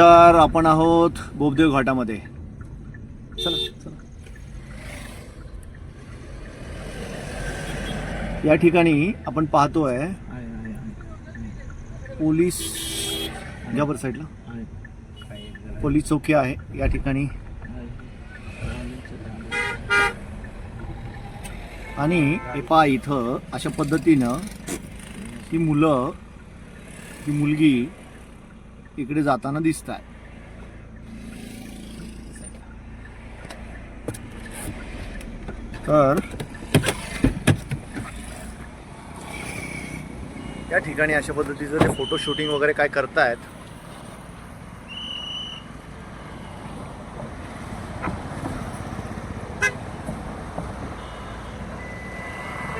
नमस्कार आपण आहोत बोबदेव घाटामध्ये. चला चला. या ठिकाणी आपण पाहतोय पोलीस या बरं साईडला पोलीस चौकी आहे या ठिकाणी. आणि हे पहा इथं अशा पद्धतीनं ही मुलं ही मुलगी इकडे जाताना दिसत आहे तर या ठिकाणी अशा पद्धतीचं ते फोटो शूटिंग वगैरे काय करतायत.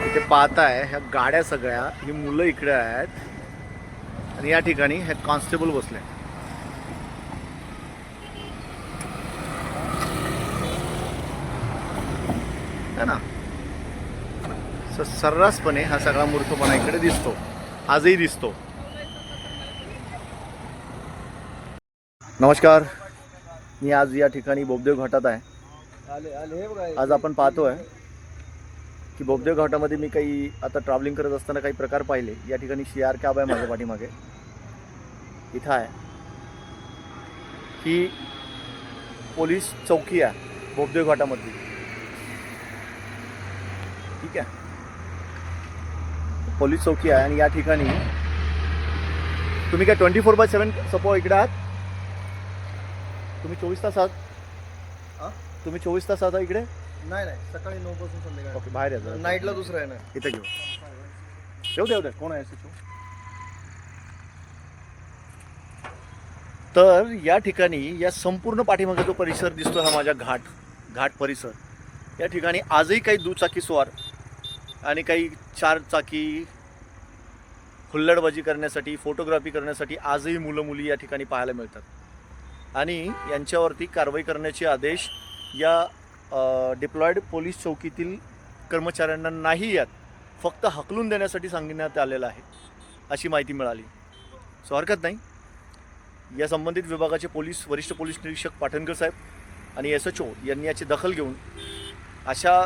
इथे पाहताय ह्या गाड्या सगळ्या ही मुलं इकडे आहेत. आणि या ठिकाणी हे कॉन्स्टेबल बसले. है ना? सर सर्रासपणे हा सगळा मूर्खपणा इकडे दिसतो. आजही दिसतो. नमस्कार. मी आज या ठिकाणी बोबदेव घाटात आहे. आज आपण पाहतोय की बोबदेव घाटामध्ये मी काही आता ट्रॅव्हलिंग करत असताना काही प्रकार पाहिले. या ठिकाणी सी आर कॅब आहे माझ्या पाठीमागे. इथं आहे. ही पोलीस चौकी आहे बोबदेव घाटामधली. ठीक आहे. पोलीस चौकी आहे आणि या ठिकाणी तुम्ही काय ट्वेंटी फोर बाय सेवन सपो इकडे आहात? तुम्ही चोवीस तास? आहात? तुम्ही चोवीस तास आहात इकडे? नाही नाही. सकाळी नऊ पासून संध्याकाळी. ओके बाहेर. नाईटला दुसरं आहे ना. इथे घेऊ येऊ दे येऊ दे. कोण आहे तर या ठिकाणी या संपूर्ण पाठीमागे जो परिसर दिसतो हा माझ्या घाट घाट परिसर. या ठिकाणी आजही काही दुचाकी स्वार आणि काही चार चाकी हुल्लडबाजी करण्यासाठी फोटोग्राफी करण्यासाठी आजही मुलं मुली या ठिकाणी पाहायला मिळतात. आणि यांच्यावरती कारवाई करण्याचे आदेश या डिप्लॉईड पोलीस चौकीतील कर्मचाऱ्यांना नाही यात फक्त हकलून देण्यासाठी सांगण्यात आलेलं आहे अशी माहिती मिळाली. सो हरकत नाही? या संबंधित विभागाचे पोलीस वरिष्ठ पोलीस निरीक्षक पाटणकर साहेब आणि एस एच ओ यांनी याची दखल घेऊन अशा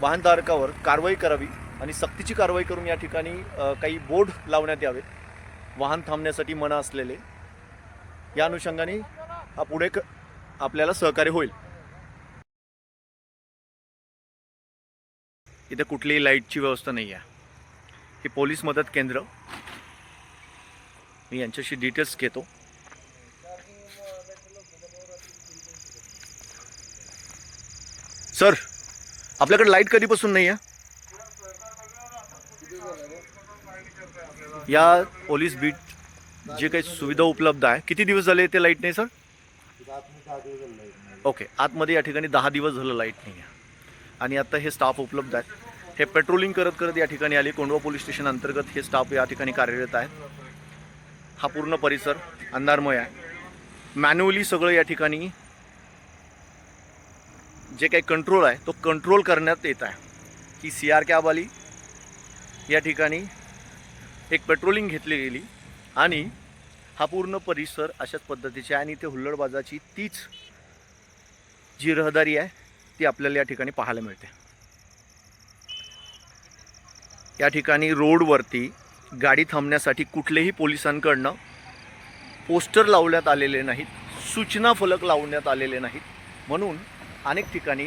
वाहनधारकावर कारवाई करावी आणि सक्तीची कारवाई करून या ठिकाणी काही बोर्ड लावण्यात यावेत वाहन थांबण्यासाठी मना असलेले. या अनुषंगाने हा पुढे क आपल्याला सहकार्य होईल. इथे कुठलीही लाईटची व्यवस्था नाही आहे. हे पोलीस मदत केंद्र. मी यांच्याशी डिटेल्स घेतो. सर आपल्याकडे लाइट कधीपासून नाही आहे या पोलीस बीट जे काही सुविधा उपलब्ध आहे किती दिवस झाले ते लाइट नाही सर? ओके आतमध्ये या ठिकाणी दहा दिवस झालं लाइट नाही आहे आणि आता हे स्टाफ उपलब्ध आहेत. हे पेट्रोलिंग करत करत या ठिकाणी आले. कोंडवा पोलीस स्टेशन अंतर्गत हे स्टाफ या ठिकाणी कार्यरत आहेत. हा पूर्ण परिसर अंधारमय आहे. मॅन्युअली सगळं या ठिकाणी जे काही कंट्रोल आहे तो कंट्रोल करण्यात येत आहे. ही सी आर कॅब आली. या ठिकाणी एक पेट्रोलिंग घेतली गेली. आणि हा पूर्ण परिसर अशाच पद्धतीचे आहे. आणि इथे हुल्लडबाजाची तीच जी रहदारी आहे ती आपल्याला या ठिकाणी पाहायला मिळते. या ठिकाणी रोडवरती गाडी थांबण्यासाठी कुठलेही पोलिसांकडनं पोस्टर लावण्यात आलेले नाहीत. सूचना फलक लावण्यात आलेले नाहीत. म्हणून अनेक ठिकाणी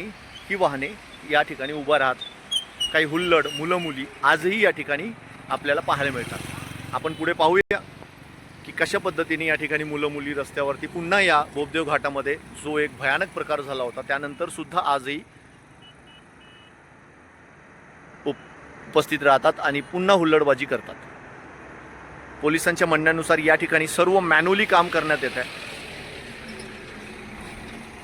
ही वाहने या ठिकाणी उभा राहत काही हुल्लड मुलं मुली आजही या ठिकाणी आपल्याला पाहायला मिळतात. आपण पुढे पाहूया की कशा पद्धतीने या ठिकाणी मुलं मुली रस्त्यावरती पुन्हा या बोबदेव घाटामध्ये जो एक भयानक प्रकार झाला होता त्यानंतर सुद्धा आजही उपस्थित राहतात आणि पुन्हा हुल्लडबाजी करतात. पोलिसांच्या म्हणण्यानुसार या ठिकाणी सर्व मॅन्युअली काम करण्यात येत आहे.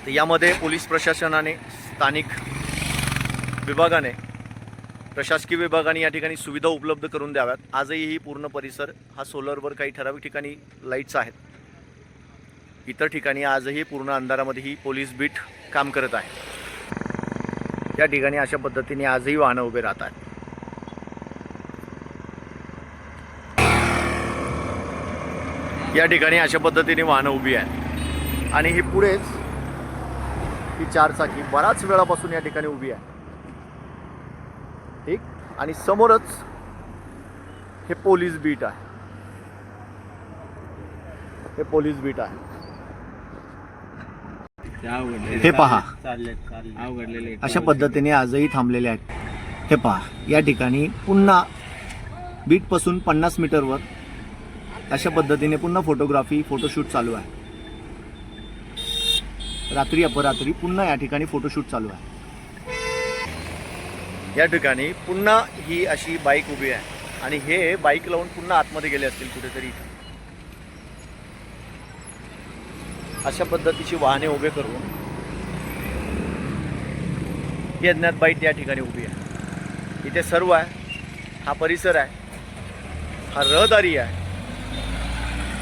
तर यामध्ये पोलीस प्रशासनाने स्थानिक विभागाने प्रशासकीय विभागाने या ठिकाणी सुविधा उपलब्ध करून द्याव्यात. आजही ही पूर्ण परिसर हा सोलरवर काही ठराविक ठिकाणी लाईट्स आहेत. इतर ठिकाणी आजही पूर्ण अंधारामध्ये ही पोलीस बीट काम करत आहे. या ठिकाणी अशा पद्धतीने आजही वाहनं उभे राहतात या ठिकाणी अशा पद्धतीने वाहनं उभी आहेत. आणि ही पुढेच ही चारचाकी बराच वेळापासून या ठिकाणी उभी आहे. ठीक? आणि समोरच हे पोलीस बीट आहे. हे पोलीस बीट आहे. हे पहा. अशा पद्धतीने आजही थांबलेले आहेत. हे पहा या ठिकाणी पुन्हा बीटपासून पन्नास मीटरवर अशा पद्धतीने पुन्हा फोटोग्राफी फोटोशूट चालू आहे. रात्री अपरात्री पुन्हा या ठिकाणी फोटोशूट चालू आहे. या ठिकाणी पुन्हा ही अशी बाईक उभी आहे. आणि हे बाईक लावून पुन्हा आतमध्ये गेले असतील कुठेतरी. अशा पद्धतीची वाहने उभे करून ही अज्ञात बाईक या ठिकाणी उभी आहे. इथे सर्व आहे. हा परिसर आहे. हा रहदारी आहे.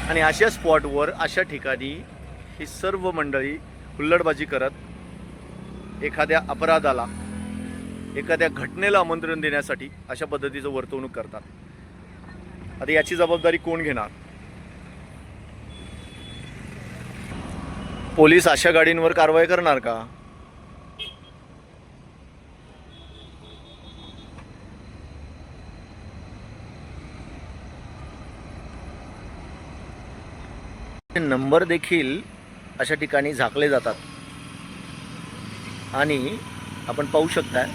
आणि अशा स्पॉटवर अशा ठिकाणी ही सर्व मंडळी हुल्लडबाजी करत एखाद्या अपराधाला एखाद्या घटनेला आमंत्रण देण्यासाठी अशा पद्धतीचं वर्तवणूक करतात. आता याची जबाबदारी कोण घेणार? पोलीस अशा गाडींवर कारवाई करणार का? नंबर देखील अशा ठिकाणी झाकले जातात. आणि आपण पाहू शकता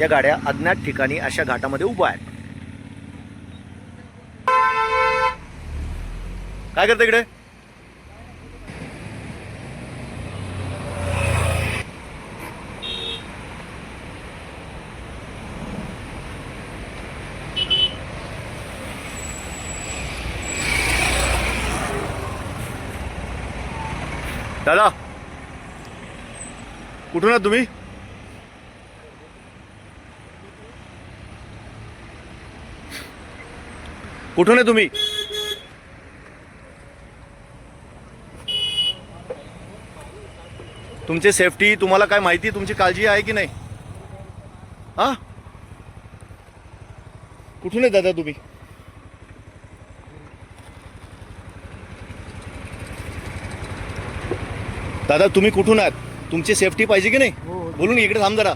या गाड्या अज्ञात ठिकाणी अशा घाटामध्ये उभ्या आहेत. काय करते इकडे? दादा. कुठून आहात तुम्ही? कुठून आहे तुम्ही? तुमची सेफ्टी तुम्हाला काय माहिती तुमची काळजी आहे की नाही? हा? कुठून आहे दादा तुम्ही? दादा तुम्ही कुठून आहात? तुमची सेफ्टी पाहिजे की नाही? हो. बोलून इकडे थांब जरा.